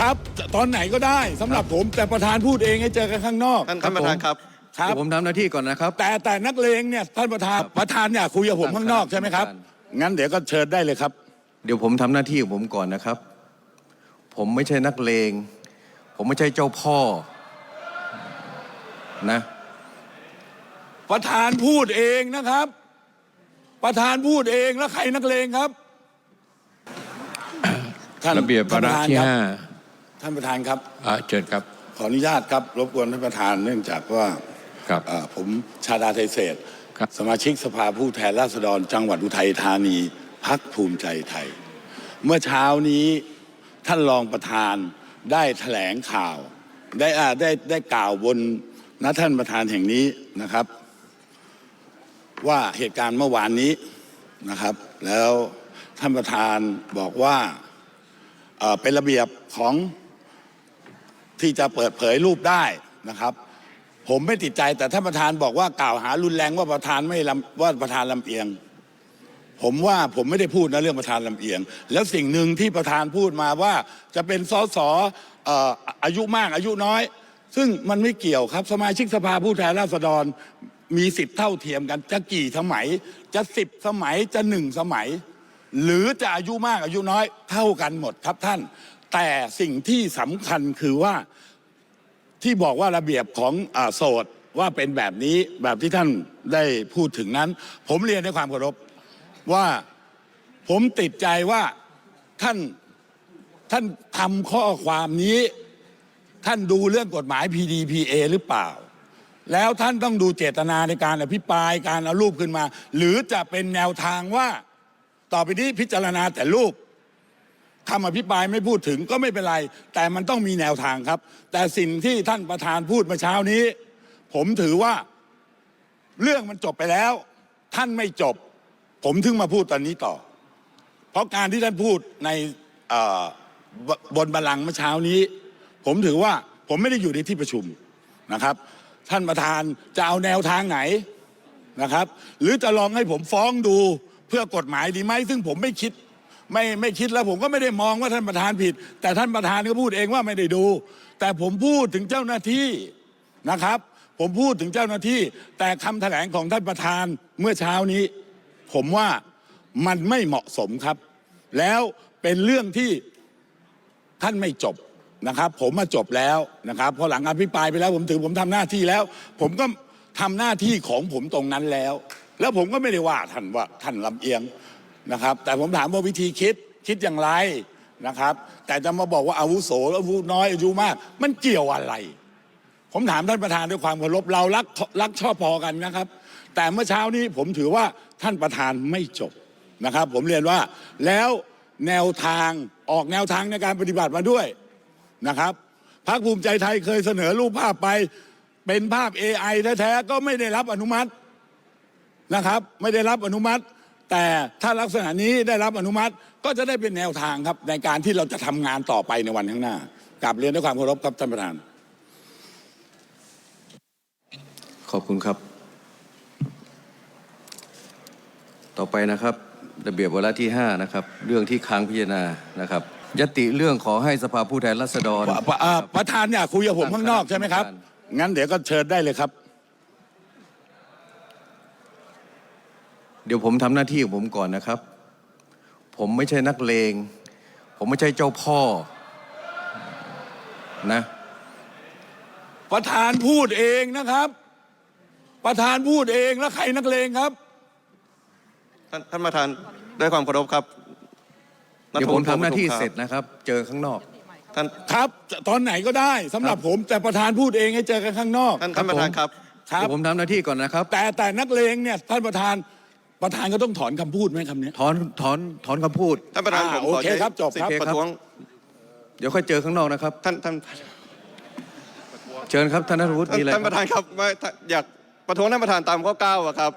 ครับ ตอนไหนก็ได้สำหรับผม แต่ประธานพูดเองให้เจอกันข้างนอก ท่านท่านประธานครับครับเดี๋ยวผมทำหน้าที่ก่อนนะครับ แต่แต่นักเลงเนี่ยท่านประธานประธานเนี่ยคุยกับผมข้างนอกใช่ไหมครับ งั้นเดี๋ยวก็เชิญได้เลยครับ เดี๋ยวผมทำหน้าที่ของผมก่อนนะครับ ผมไม่ใช่นักเลง ผมไม่ใช่เจ้าพ่อ นะ ประธานพูดเองนะครับ ประธานพูดเองแล้วใครนักเลงครับท่าน ระเบียบวาระท่านที่ประธานห้าครับท่านประธานครับอ่าเชิญครับ ขออนุญาตครับรบกวนท่านประธานเนื่องจากว่าครับเอ่อผมชาดาไทยเศษครับสมาชิกสภาผู้แทนราษฎร จังหวัดอุทัยธานีพักภูมิใจไทย เมื่อเช้านี้ท่านรองประธานได้แถลงข่าว ได้อ่าได้ได้กล่าวบนนัท่านประธานแห่งนี้นะครับ ว่าเหตุการณ์เมื่อวานนี้นะครับ แล้วท่านประธานบอกว่า เป็นระเบียบของที่จะเปิดเผยรูปได้นะครับ ผมไม่ติดใจแต่ท่านประธานบอกว่ากล่าวหารุนแรงว่าประธานไม่ลำว่าประธานลำเอียง ผมว่าผมไม่ได้พูดนะเรื่องประธานลำเอียง แล้วสิ่งหนึ่งที่ประธานพูดมาว่าจะเป็นสสเอ่ออายุมากอายุน้อย ซึ่งมันไม่เกี่ยวครับสมาชิกสภาผู้แทนราษฎรมีสิทธิ์เท่าเทียมกันจะกี่สมัย จะสิบสมัยจะหนึ่งสมัย หรือจะอายุมากอายุน้อยเท่ากันหมดครับท่าน แต่สิ่งที่สำคัญคือว่าที่บอกว่าระเบียบของอโสดว่าเป็นแบบนี้แบบที่ท่านได้พูดถึงนั้น ผมเรียนด้วยความเคารพว่าผมติดใจว่าท่านท่านทำข้อความนี้ ท่านดูเรื่องกฎหมาย PDPA หรือเปล่า แล้วท่านต้องดูเจตนาในการอภิปรายการเอารูปขึ้นมา หรือจะเป็นแนวทางว่า ต่อไปนี้พิจารณาแต่รูปคำอภิปรายไม่พูดถึงก็ไม่เป็นไร แต่มันต้องมีแนวทางครับ แต่สิ่งที่ท่านประธานพูดเมื่อเช้านี้ ผมถือว่าเรื่องมันจบไปแล้ว ท่านไม่จบ ผมถึงมาพูดตอนนี้ต่อ เพราะการที่ท่านพูดในบนบัลลังก์เมื่อเช้านี้ ผมถือว่าผมไม่ได้อยู่ในที่ประชุมนะครับ ท่านประธานจะเอาแนวทางไหนนะครับ หรือจะลองให้ผมฟ้องดู พื่อกฎหมายดีไหมซึ่งผมไม่คิดไม่ไม่คิดแล้วผมก็ไม่ได้มองว่าท่านประธานผิด แต่ท่านประธานก็พูดเองว่าไม่ได้ดู แต่ผมพูดถึงเจ้าหน้าที่นะครับ ผมพูดถึงเจ้าหน้าที่ แต่คำแถลงของท่านประธานเมื่อเช้านี้ ผมว่ามันไม่เหมาะสมครับ แล้วเป็นเรื่องที่ท่านไม่จบนะครับ ผมมาจบแล้วนะครับพอหลังอภิปรายไปแล้วผมถือผมทำหน้าที่แล้ว ผมก็ทำหน้าที่ของผมตรงนั้นแล้ว แล้วผมก็ไม่ได้ว่าท่านว่าท่านลำเอียงนะครับ แต่ผมถามว่าวิธีคิดคิดอย่างไรนะครับ แต่จะมาบอกว่าอาวุโสอาวุน้อยอายุมาก มันเกี่ยวอะไร ผมถามท่านประธานด้วยความเคารพเรารักรักชอบพอกันนะครับ แต่เมื่อเช้านี้ผมถือว่าท่านประธานไม่จบนะครับ ผมเรียนว่าแล้วแนวทางออกแนวทางในการปฏิบัติมาด้วยนะครับพรรคภูมิใจไทยเคยเสนอรูปภาพไป เป็นภาพ AI แท้ๆก็ไม่ได้รับอนุมัติ นะครับ ไม่ได้รับอนุมัติ แต่ถ้าลักษณะนี้ได้รับอนุมัติก็จะได้เป็นแนวทางครับในการที่เราจะทำงานต่อไปในวันข้างหน้ากราบเรียนด้วยความเคารพครับท่านประธาน ขอบคุณครับ ต่อไปนะครับระเบียบวาระที่ 5 นะครับ เรื่องที่ค้างพิจารณานะครับยติเรื่องขอให้สภาผู้แทนราษฎรปะปะอ่าประธานเนี่ยคุยกับผมข้างนอกใช่ไหมครับ งั้นเดี๋ยวก็เชิญได้เลยครับ เดี๋ยวผมทำหน้าที่ของผมก่อนนะครับ ผมไม่ใช่นักเลง ผมไม่ใช่เจ้าพ่อนะ ประธานพูดเองนะครับ ประธานพูดเองแล้วใครนักเลงครับ ท่านท่านประธานด้วยความเคารพครับเดี๋ยวผมทำหน้าที่คบเสร็จนะครับ เจอข้างนอก ท่านครับ ตอนไหนก็ได้สำหรับผม แต่ประธานพูดเองให้เจอกันข้างนอก ท่านท่านประธานครับ ครับ เดี๋ยวผมทำหน้าที่ก่อนนะครับ แต่แต่นักเลงเนี่ยท่านประธาน ประธานก็ต้องถอนคำพูดไหมคำเนี้ย ถอนถอนถอนคำพูด ท่านประธานอ่าผมโอขอเคใช้ครับจบสิทครับธิ์ประท้วงเดี๋ยวค่อยเจอข้างนอกนะครับ ท่านท่านเชิญครับท่านนัทวุฒิท่านมีอะไรท่านคปรับระธานครับไม่ถ้าอยากประท้วงท่านประธานตามข้อเก้าอะครับ